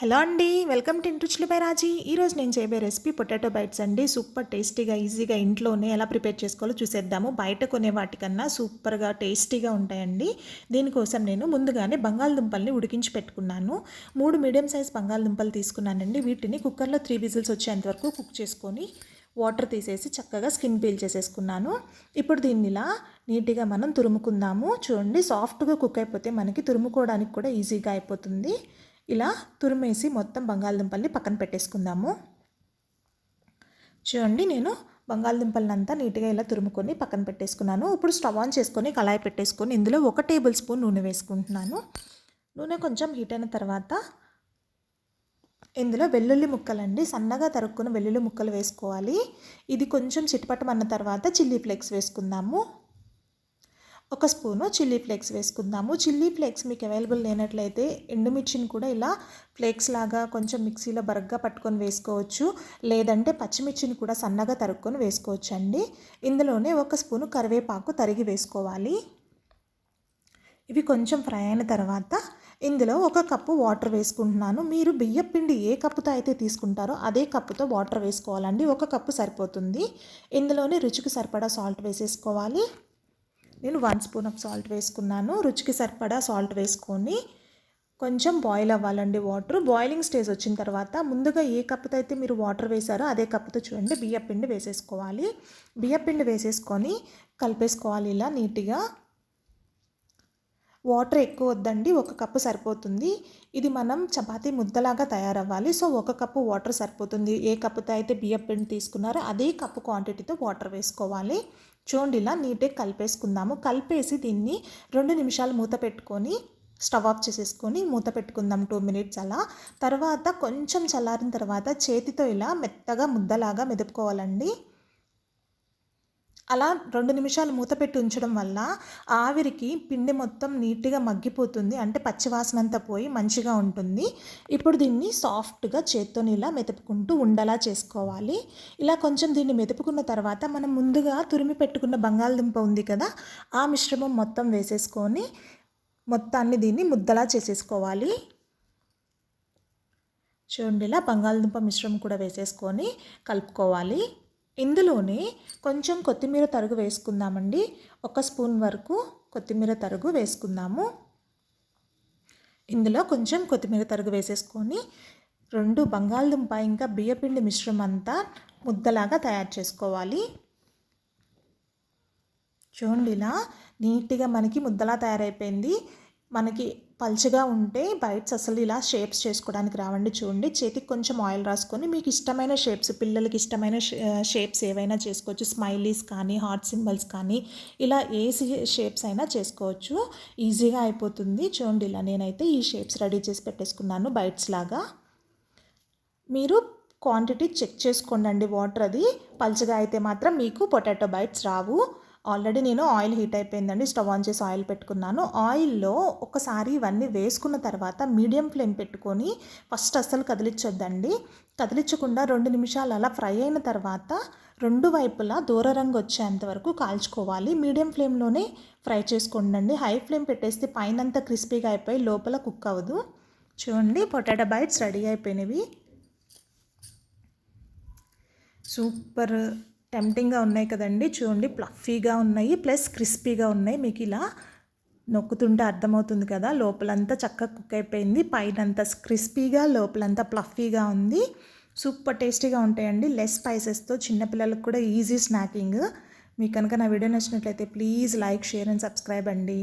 Hello అండి welcome to Intruchulu by Raji. ఈరోజు నేను చేయబోయే రెసిపీ పొటాటో బైట్స్ అండి. సూపర్ టేస్టీగా ఈజీగా ఇంట్లోనే ఎలా ప్రిపేర్ చేసుకోవాలో చూసేద్దాము. బయట కొనే వాటికన్నా సూపర్గా టేస్టీగా ఉంటాయండి. దీనికోసం నేను ముందుగానే బంగాళదుంపల్ని ఉడికించి పెట్టుకున్నాను. మూడు మీడియం సైజ్ బంగాళదుంపలు తీసుకున్నానండి. వీటిని కుక్కర్లో త్రీ విజిల్స్ వచ్చేంత వరకు కుక్ చేసుకొని వాటర్ తీసేసి చక్కగా స్కిన్ పీల్ చేసేసుకున్నాను. ఇప్పుడు దీన్ని ఇలా నీట్గా మనం తురుముకుందాము. చూడండి సాఫ్ట్గా కుక్ అయిపోతే మనకి తురుముకోవడానికి కూడా ఈజీగా అయిపోతుంది. ఇలా తురిమేసి మొత్తం బంగాళదుంపల్ని పక్కన పెట్టేసుకుందాము. చూడండి నేను బంగాళదుంపలను అంతా నీట్గా ఇలా తురుముకొని పక్కన పెట్టేసుకున్నాను. ఇప్పుడు స్టవ్ ఆన్ చేసుకొని కళాయి పెట్టేసుకొని ఇందులో ఒక టేబుల్ స్పూన్ నూనె వేసుకుంటున్నాను. నూనె కొంచెం హీట్ అయిన తర్వాత ఇందులో వెల్లుల్లి ముక్కలండి సన్నగా తరుక్కున్న వెల్లుల్లి ముక్కలు వేసుకోవాలి. ఇది కొంచెం చిటపటమన్న తర్వాత చిల్లీ ఫ్లేక్స్ వేసుకుందాము. ఒక స్పూను చిల్లీ ఫ్లేక్స్ వేసుకుందాము. చిల్లీ ఫ్లేక్స్ మీకు అవైలబుల్ లేనట్లయితే ఎండుమిర్చిని కూడా ఇలా ఫ్లేక్స్ లాగా కొంచెం మిక్సీలో బరగ్గా పట్టుకొని వేసుకోవచ్చు. లేదంటే పచ్చిమిర్చిని కూడా సన్నగా తరుక్కొని వేసుకోవచ్చు అండి ఇందులోనే ఒక స్పూను కరివేపాకు తరిగి వేసుకోవాలి. ఇవి కొంచెం ఫ్రై అయిన తర్వాత ఇందులో ఒక కప్పు వాటర్ వేసుకుంటున్నాను. మీరు బియ్యం పిండి ఏ కప్పుతో అయితే తీసుకుంటారో అదే కప్పుతో వాటర్ వేసుకోవాలండి. ఒక కప్పు సరిపోతుంది. ఇందులోనే రుచికి సరిపడా సాల్ట్ వేసేసుకోవాలి. నేను వన్ స్పూన్ ఆఫ్ సాల్ట్ వేసుకున్నాను. రుచికి సరిపడా సాల్ట్ వేసుకొని కొంచెం బాయిల్ అవ్వాలండి వాటర్ బాయిలింగ్ స్టేజ్ వచ్చిన తర్వాత ముందుగా ఏ కప్పుతో అయితే మీరు వాటర్ వేసారో అదే కప్పుతో చూడండి బియ్యపిండి వేసేసుకోవాలి. బియ్యపిండి వేసేసుకొని కలిపేసుకోవాలి ఇలా నీట్గా. వాటర్ ఎక్కువ వద్దండి ఒక కప్పు సరిపోతుంది. ఇది మనం చపాతీ ముద్దలాగా తయారవ్వాలి. సో ఒక కప్పు వాటర్ సరిపోతుంది. ఏ కప్పుతో అయితే బియ్యం పిండి తీసుకున్నారో అదే కప్పు క్వాంటిటీతో వాటర్ వేసుకోవాలి. చూడండి ఇలా నీట్గా కలిపేసుకుందాము. కలిపేసి దీన్ని రెండు నిమిషాలు మూత పెట్టుకొని స్టవ్ ఆఫ్ చేసేసుకొని మూత పెట్టుకుందాం టూ మినిట్స్ అలా. తర్వాత కొంచెం చల్లారిన తర్వాత చేతితో ఇలా మెత్తగా ముద్దలాగా మెదుపుకోవాలండి. అలా రెండు నిమిషాలు మూత పెట్టి ఉంచడం వల్ల ఆవిరికి పిండి మొత్తం నీట్గా మగ్గిపోతుంది. అంటే పచ్చివాసన అంతా పోయి మంచిగా ఉంటుంది. ఇప్పుడు దీన్ని సాఫ్ట్గా చేత్తో ఇలా మెతుపుకుంటూ ఉండలా చేసుకోవాలి. ఇలా కొంచెం దీన్ని మెతుపుకున్న తర్వాత మనం ముందుగా తురిమి పెట్టుకున్న బంగాళదుంప ఉంది కదా ఆ మిశ్రమం మొత్తం వేసేసుకొని మొత్తాన్ని దీన్ని ముద్దలా చేసేసుకోవాలి. చూడండి ఇలా బంగాళదుంప మిశ్రమం కూడా వేసేసుకొని కలుపుకోవాలి. ఇందులోనే కొంచెం కొత్తిమీర తరుగు వేసుకుందామండి. ఒక స్పూన్ వరకు కొత్తిమీర తరుగు వేసుకుందాము. ఇందులో కొంచెం కొత్తిమీర తరుగు వేసేసుకొని రెండు బంగాళదుంప ఇంకా బియ్యపిండి మిశ్రమం అంతా ముద్దలాగా తయారు చేసుకోవాలి. చూడండి ఇలా నీట్గా మనకి ముద్దలా తయారైపోయింది. మనకి పల్చగా ఉంటే బైట్స్ అసలు ఇలా షేప్స్ చేసుకోవడానికి రావండి. చూడండి చేతికి కొంచెం ఆయిల్ రాసుకొని మీకు ఇష్టమైన షేప్స్ పిల్లలకి ఇష్టమైన షేప్స్ ఏవైనా చేసుకోవచ్చు. స్మైలీస్ కానీ హార్ట్ సింబల్స్ కానీ ఇలా ఏ షేప్స్ అయినా చేసుకోవచ్చు. ఈజీగా అయిపోతుంది. చూడండి ఇలా నేనైతే ఈ షేప్స్ రెడీ చేసి పెట్టేసుకున్నాను బైట్స్ లాగా. మీరు క్వాంటిటీ చెక్ చేసుకోండి వాటర్ అది. పల్చగా అయితే మాత్రం మీకు పొటాటో బైట్స్ రావు. ఆల్రెడీ నేను ఆయిల్ హీట్ అయిపోయిందండి స్టవ్ ఆన్ చేసి ఆయిల్ పెట్టుకున్నాను. ఆయిల్లో ఒకసారి ఇవన్నీ వేసుకున్న తర్వాత మీడియం ఫ్లేమ్ పెట్టుకొని ఫస్ట్ అస్సలు కదిలించొద్దండి కదిలించకుండా రెండు నిమిషాలు అలా ఫ్రై అయిన తర్వాత రెండు వైపులా దూర రంగు వచ్చేంత వరకు కాల్చుకోవాలి. మీడియం ఫ్లేమ్లోనే ఫ్రై చేసుకోండి హై ఫ్లేమ్ పెట్టేస్తే పైనంతా క్రిస్పీగా అయిపోయి లోపల కుక్ అవ్వదు. చూడండి పొటాటో బైట్స్ రెడీ అయిపోయినవి. సూపర్. టెంప్టింగ్గా ఉన్నాయి కదండి. చూడండి ప్లఫీగా ఉన్నాయి ప్లస్ క్రిస్పీగా ఉన్నాయి. మీకు ఇలా నొక్కుతుంటే అర్థమవుతుంది కదా లోపలంతా చక్కగా కుక్ అయిపోయింది. పైన అంతా క్రిస్పీగా లోపలంతా ప్లఫీగా ఉంది. సూపర్ టేస్టీగా ఉంటాయండి. లెస్ స్పైసెస్తో చిన్నపిల్లలకు కూడా ఈజీ స్నాకింగ్. మీకు కనుక నా వీడియో నచ్చినట్లయితే please like share and subscribe అండి.